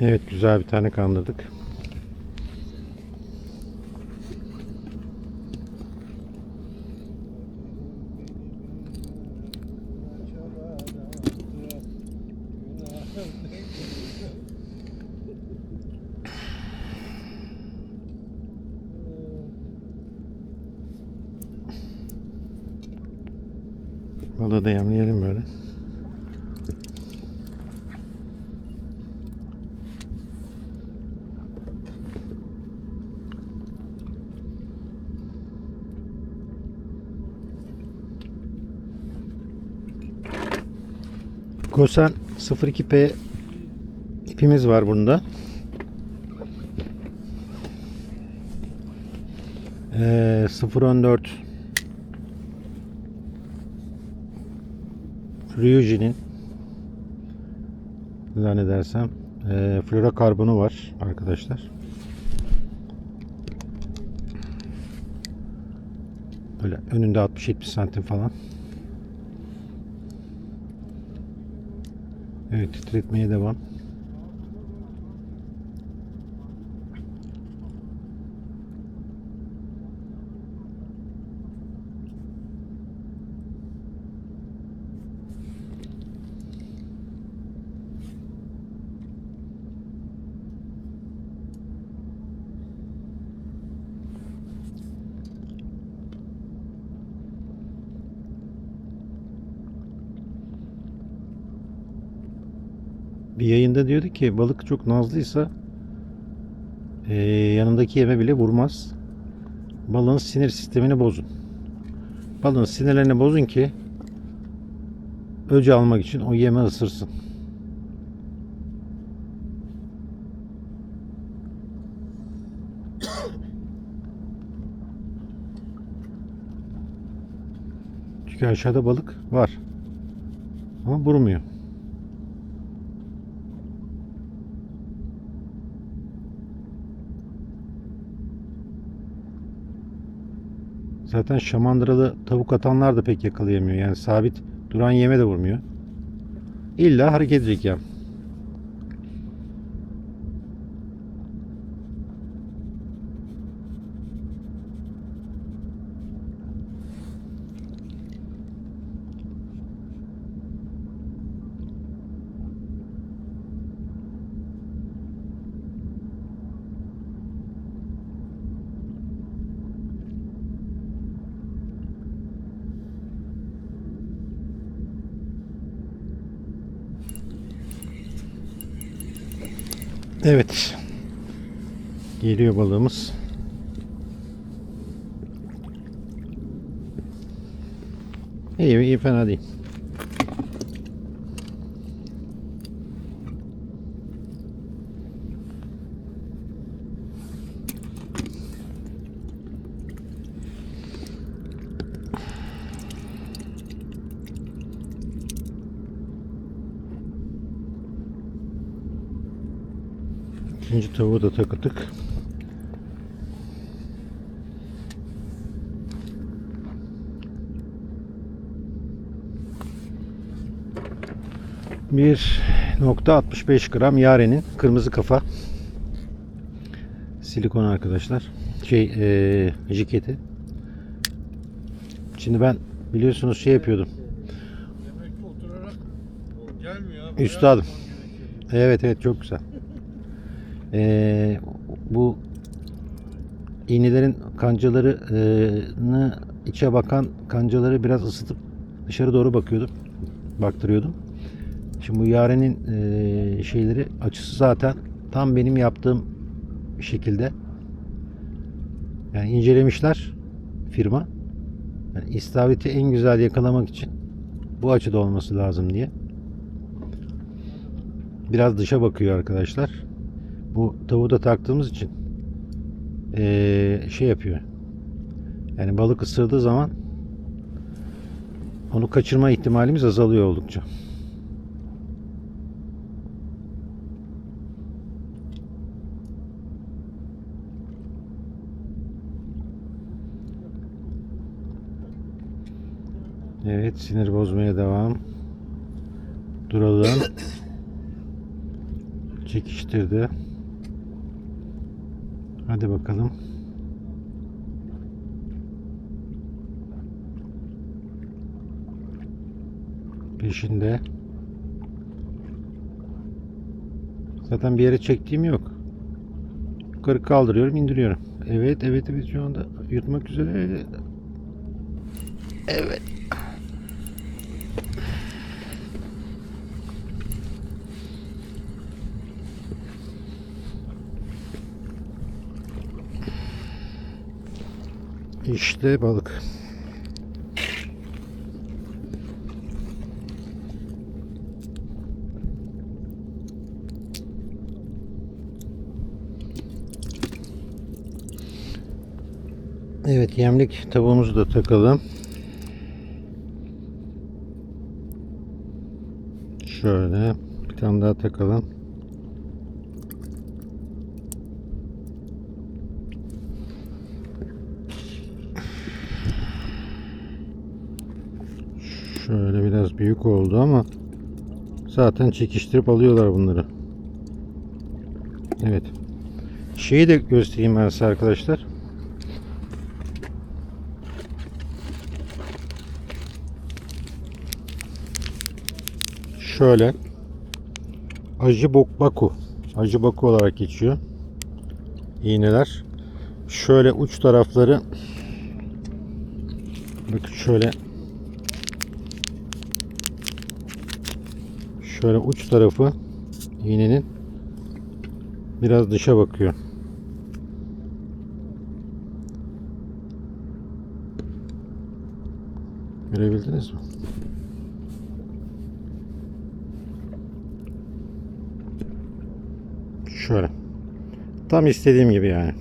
Evet güzel bir tane kandırdık. Balığı da yemleyelim böyle. Gosen 02P ipimiz var bunda. Ee, 014 Ryuji'nin zannedersem e, florokarbonu var arkadaşlar. Böyle önünde 60-70 santim falan. Evet titretmeye devam. Bir yayında diyordu ki balık çok nazlıysa eee, yanındaki yeme bile vurmaz. Balığın sinir sistemini bozun. Balığın sinirlerini bozun ki öce almak için o yeme ısırsın. Çünkü aşağıda balık var. Ama vurmuyor. Zaten şamandıralı tavuk atanlar da pek yakalayamıyor. Yani sabit duran yeme de vurmuyor. İlla hareket edecek ya. Evet. Geliyor balığımız. İyi, iyi fena değil. İkinci tavuğu da takıtık. Bir nokta 65 gram yarenin kırmızı kafa silikon arkadaşlar şey eee jiketi şimdi ben biliyorsunuz şey yapıyordum Demek ki oturarak o gelmiyor abi. Üstadım. Evet evet çok güzel. Ee, bu iğnelerin kancalarını içe bakan kancaları biraz ısıtıp dışarı doğru bakıyordum. Baktırıyordum. Şimdi bu yarenin e, şeyleri açısı zaten tam benim yaptığım şekilde. Yani incelemişler firma. Yani istaveti en güzel yakalamak için bu açıda olması lazım diye biraz dışa bakıyor arkadaşlar. Bu tavuğu da taktığımız için eee, şey yapıyor. Yani balık ısırdığı zaman onu kaçırma ihtimalimiz azalıyor oldukça. Evet sinir bozmaya devam. Duralım. çekiştirdi. Hadi bakalım. Peşinde. Zaten bir yere çektiğim yok. Yukarı kaldırıyorum, indiriyorum. Evet, evet, evet şu anda yutmak üzere. Evet. İşte balık. Evet yemlik tavuğumuzu da takalım. Şöyle bir tane daha takalım. Şöyle biraz büyük oldu ama zaten çekiştirip alıyorlar bunları. Evet. Şeyi de göstereyim ben size arkadaşlar. Şöyle Acı Baku Acı Baku olarak geçiyor. İğneler. Şöyle uç tarafları bakın şöyle şöyle uç tarafı iğnenin biraz dışa bakıyor. Görebildiniz mi? Şöyle. Tam istediğim gibi yani.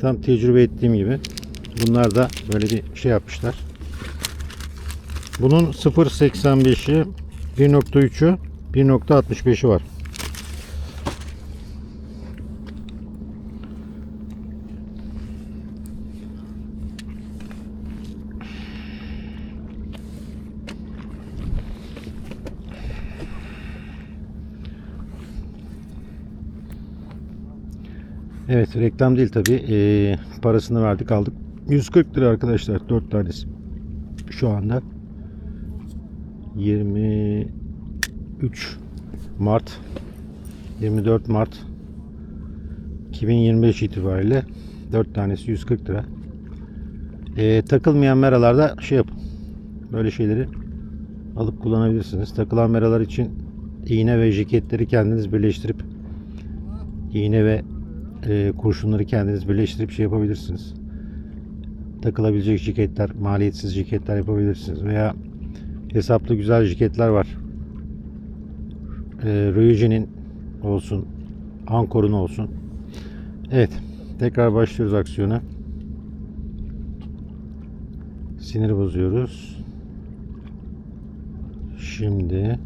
Tam tecrübe ettiğim gibi. Bunlar da böyle bir şey yapmışlar. Bunun 0.85'i 1.3'ü 1.65'i var. Evet reklam değil tabi. parasını verdik aldık. 140 lira arkadaşlar 4 tanesi. Şu anda 23 Mart 24 Mart 2025 itibariyle 4 tanesi 140 lira. Ee, takılmayan meralarda şey yapın. Böyle şeyleri alıp kullanabilirsiniz. Takılan meralar için iğne ve jiketleri kendiniz birleştirip iğne ve e, kurşunları kendiniz birleştirip şey yapabilirsiniz. Takılabilecek jiketler, maliyetsiz jiketler yapabilirsiniz. Veya hesaplı güzel jiketler var. E, Ryuji'nin olsun, Ankor'un olsun. Evet, tekrar başlıyoruz aksiyona. Sinir bozuyoruz. Şimdi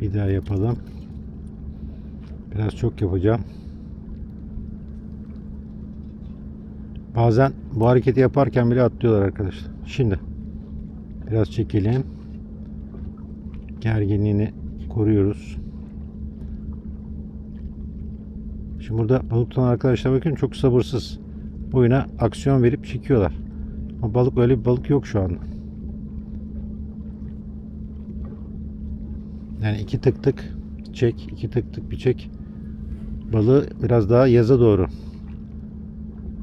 bir daha yapalım. Biraz çok yapacağım. Bazen bu hareketi yaparken bile atlıyorlar arkadaşlar. Şimdi biraz çekelim. Gerginliğini koruyoruz. Şimdi burada balık tutan arkadaşlar bakın çok sabırsız. Boyuna aksiyon verip çekiyorlar. Ama balık öyle bir balık yok şu anda. Yani iki tık tık çek, iki tık tık bir çek. Balığı biraz daha yaza doğru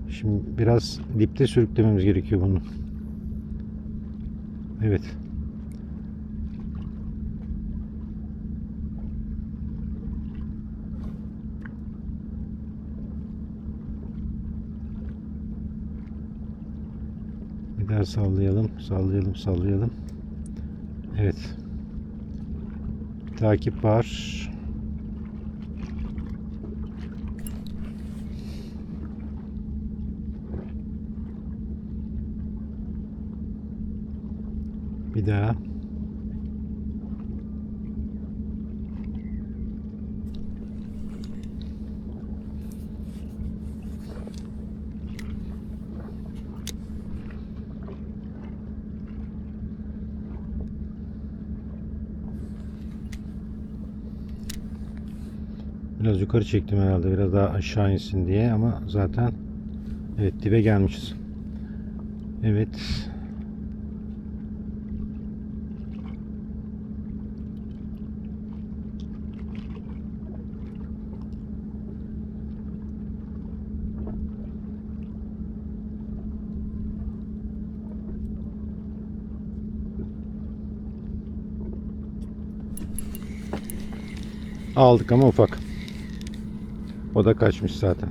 Şimdi biraz dipte sürüklememiz gerekiyor bunu. Evet. Daha sallayalım, sallayalım, sallayalım. Evet. Takip var. Bir daha. Biraz yukarı çektim herhalde biraz daha aşağı insin diye ama zaten evet dibe gelmişiz. Evet Aldık ama ufak. O da kaçmış zaten.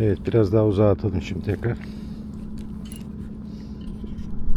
Evet biraz daha uzağa atalım şimdi tekrar.